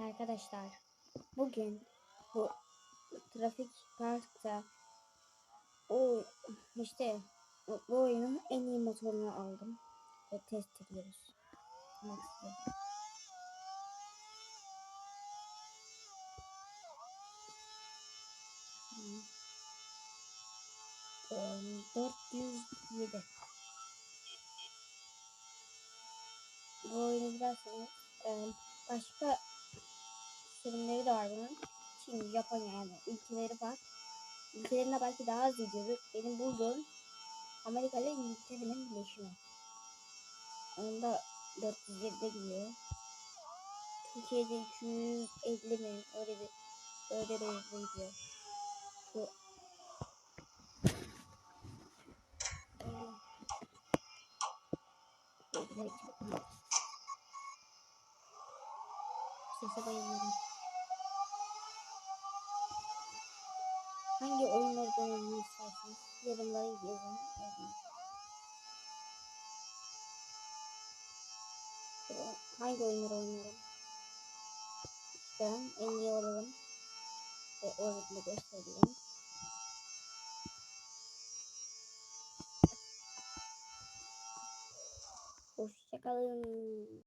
Arkadaşlar bugün bu trafik parkta o işte bu oyunun en iyi motorunu aldım ve test ediyoruz. Max'ı. Hmm. Eee, 407 Bu oyunu bilirseniz eee, başka sürümleri de var bunun. Çin, Japonya yani ülkeleri var. Ülkelerine belki daha az gidiyordur. Benim bulduğum Amerika ile İngiltere'nin birleşimi. Onda 407'de gidiyor. Türkiye'de 250 mi? Öyle bir öyle bir hızlı gidiyor. Şu Sese bayılıyorum. Hangi oyunları denememi isterseniz yorumlara yazın. yazın. Hangi oyunları oynarım? Ben en iyi olalım. Ve oyunu göstereyim. Hoşçakalın.